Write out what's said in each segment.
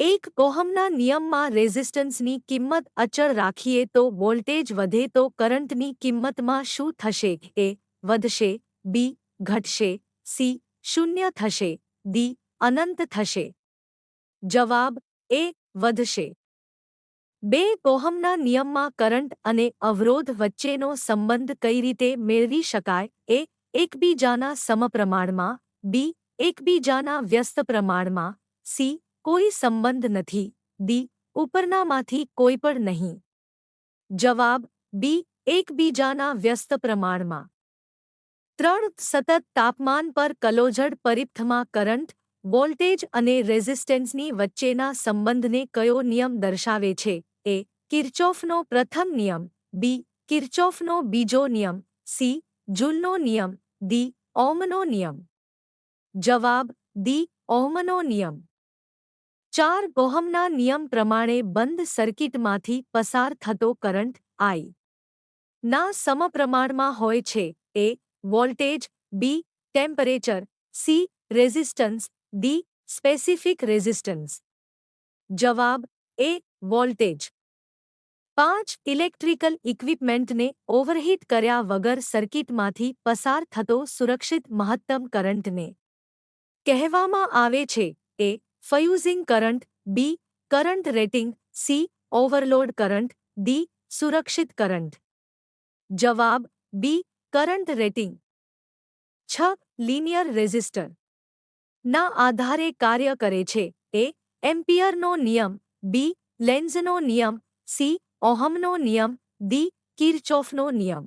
एक ओहमना नियम में रेजिस्टन्स की किमत अचल राखी तो वोल्टेज वे तो करंट की किंमत में शू थे ए वधशे बी घटे सी शून्य थे दी अनंत थे जवाब ए वधशे बे कोहमना नियम में करंट अने अवरोध वच्चे संबंध कई रीते मेरी शकाय ए एकबीजा समप्रमाण में बी एक बीजा व्यस्त प्रमाण में सी કોઈ સંબંધ નથી ડી ઉપરનામાંથી કોઈ પણ નહીં જવાબ બી એકબીજાના વ્યસ્ત પ્રમાણમાં ત્રણ સતત તાપમાન પર કલોઝડ પરિપ્થમાં કરંટ વોલ્ટેજ અને રેઝિસ્ટન્સની વચ્ચેના સંબંધને કયો નિયમ દર્શાવે છે એ કિર્ચોફનો પ્રથમ નિયમ બી કિર્ચોફનો બીજો નિયમ સી જુલનો નિયમ ડી ઓમનો નિયમ જવાબ દી ઓમનો નિયમ ચાર ગોહમના નિયમ પ્રમાણે બંધ સર્કિટમાંથી પસાર થતો કરંટ i ના સમપ્રમાણમાં હોય છે a voltage b temperature c resistance d specific resistance જવાબ a વોલ્ટેજ 5 ઇલેક્ટ્રિકલ ઇક્વિપમેન્ટને ઓવરહીટ કર્યા વગર સર્કિટમાંથી પસાર થતો સુરક્ષિત મહત્તમ કરંટને કહેવામાં આવે છે a fusing current B current rating C overload current D સુરક્ષિત કરંટ જવાબ બી કરંટ રેટિંગ છ લિનિયર રેઝિસ્ટર ના આધારે કાર્ય કરે છે એ એમ્પિયરનો નિયમ બી લેન્ઝનો નિયમ સી ઓહમનો નિયમ ડી કિરચોફનો નિયમ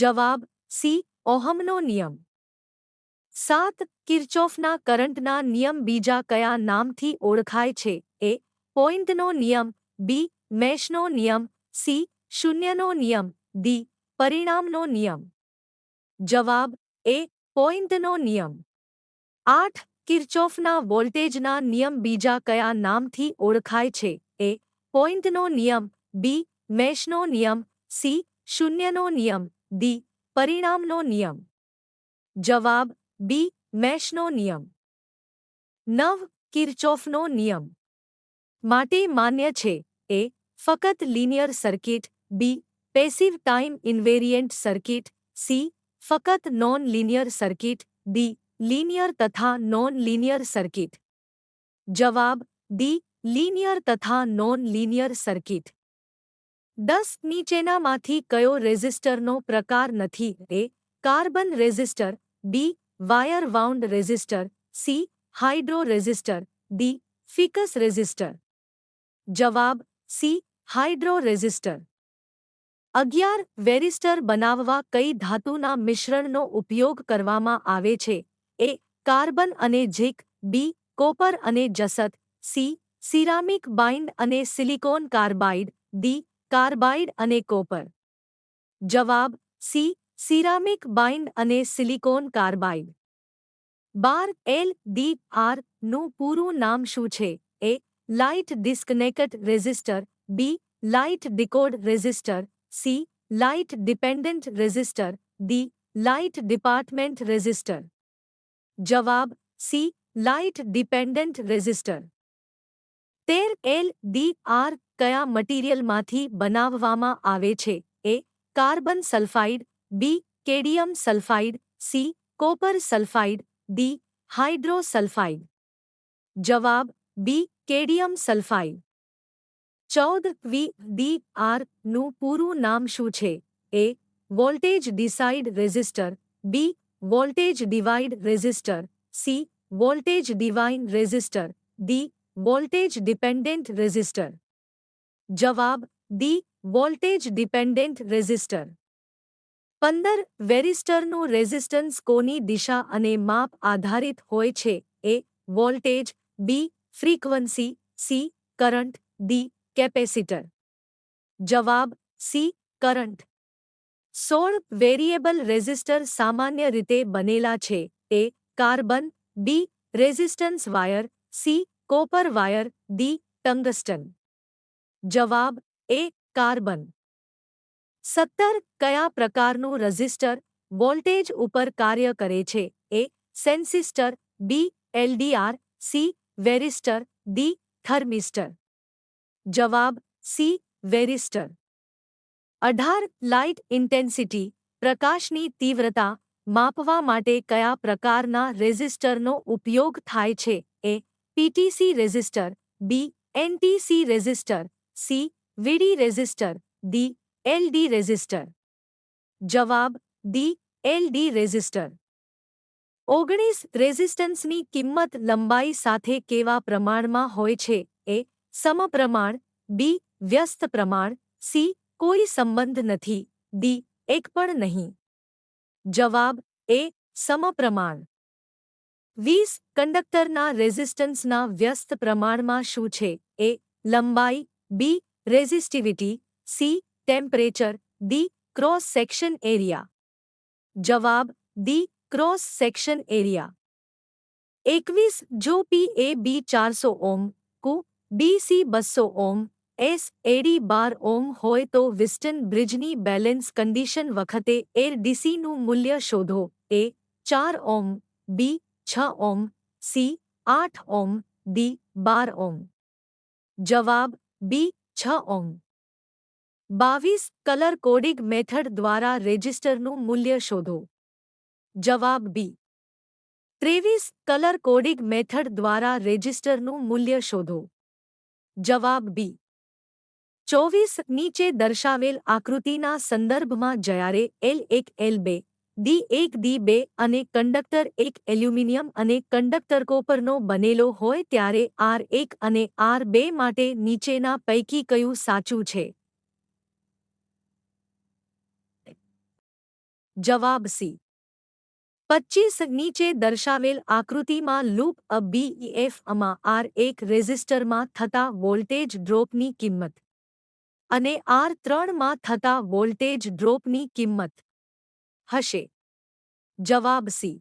જવાબ સી ઓહમનો નિયમ સાત કિર્ચોફના કરંટના નિયમ બીજા કયા નામથી ઓળખાય છે એ પોઇન્ટનો નિયમ બી મેશનો નિયમ સી શૂન્યનો નિયમ ડી પરિણામનો નિયમ જવાબ એ પોઇન્ટનો નિયમ આઠ કિર્ચોફના વોલ્ટેજના નિયમ બીજા કયા નામથી ઓળખાય છે એ પોઇન્ટનો નિયમ બી મેશનો નિયમ સી શૂન્યનો નિયમ ડી પરિણામનો નિયમ જવાબ बी मैशनो नियम नव किरचोफनो नियम माटे मान्य छे ए फकत linear circuit B passive time invariant circuit C फकत non linear circuit D linear तथा नॉन लीनियर सर्किट जवाब डी लीनियर तथा नॉन लीनियर सर्किट दस नीचेना माथी कयो रेजिस्टर नो प्रकार नथी A carbon resistor B wire wound resistor C hydro resistor D fix resistor જવાબ સી હાઇડ્રો રેઝિસ્ટર અગિયાર વેરિસ્ટર બનાવવા કઈ ધાતુના મિશ્રણનો ઉપયોગ કરવામાં આવે છે એ કાર્બન અને ઝીક બી કોપર અને જસત સી સિરામિક બાઇન્ડ અને સિલિકોન કાર્બાઇડ ડી કાર્બાઇડ અને કોપર જવાબ સી સિરામિક બાઇન્ડ અને સિલિકોન કાર્બાઇડ બાર એલ ડી આર નું પૂરું નામ શું છે A light disconnect resistor B light decode resistor C light dependent resistor D light department resistor જવાબ સી લાઇટ ડિપેન્ડન્ટ રેઝિસ્ટર તેર એલ ડી આર કયા મટીરિયલમાંથી બનાવવામાં આવે છે A carbon sulphide B cadmium sulphide C copper sulphide D hydrosulphide जवाब B cadmium sulphide चौदह V D R नू पूरु नाम शू A voltage decide resistor B voltage divide resistor C voltage divine resistor D voltage dependent resistor जवाब D voltage dependent resistor पंदर varistor वेरिस्टरनो resistance कोनी दिशा अने माप आधारित होय छे A voltage B frequency C current D capacitor जवाब सी करंट सोल वेरिएबल रेजिस्टर सामान्य रीते बनेला छे A carbon B resistance wire C copper wire D tungsten जवाब ए कार्बन સત્તર કયા પ્રકારનું રઝિસ્ટર વોલ્ટેજ ઉપર કાર્ય કરે છે A sensistor B LDR C varistor D thermistor જવાબ સી વેરિસ્ટર અઢાર લાઇટ ઇન્ટેન્સિટી પ્રકાશની તીવ્રતા માપવા માટે કયા પ્રકારના રેઝિસ્ટરનો ઉપયોગ થાય છે A PTC resistor B NTC resistor C VD resistor D LD resistor जवाब दी डी रेजिस्टर ओगणीस रेजिस्टन्स की किमत लंबाई साथ के प्रमाण में हो सम्रमाण बी व्यस्त प्रमाण सी कोई संबंध नहीं डी एक पर नहीं जवाब ए समप्रमाण वीस कंडक्टरना रेजिस्टन्सना व्यस्त प्रमाण में शू है ए लंबाई B resistivity C temperature D cross section area जवाब दी क्रॉस सेक्शन एरिया एकवीस जो पी ए बी चार सौ ओम को बी सी बसो ओम एस एडी बार ओम होय तो विस्टन ब्रिजनी बैलेंस कंडीशन वखते एर डीसी नु मूल्य शोधो ए चार ओम बी छ ओम सी आठ ओम दी बार ओम जवाब बी छ ओम બાવીસ કલર કોડિંગ મેથડ દ્વારા રેજિસ્ટરનું મૂલ્ય શોધો જવાબ બી ત્રેવીસ કલર કોડિંગ મેથડ દ્વારા રેજિસ્ટરનું મૂલ્ય શોધો જવાબ બી ચોવીસ નીચે દર્શાવેલ આકૃતિના સંદર્ભમાં જ્યારે એલ એક એલ બે દી એક દી બે અને કંડક્ટર એક એલ્યુમિનિયમ અને કંડક્ટર કોપરનો બનેલો હોય ત્યારે આર એક અને આર બે માટે નીચેના પૈકી કયું સાચું છે જવાબ સી પચીસ નીચે દર્શાવેલ આકૃતિમાં લૂપ અ બીઈએફ અમાં આર એક રેઝિસ્ટરમાં થતા વોલ્ટેજ ડ્રોપની કિંમત અને આર ત્રણમાં થતા વોલ્ટેજ ડ્રોપની કિંમત હશે જવાબ સી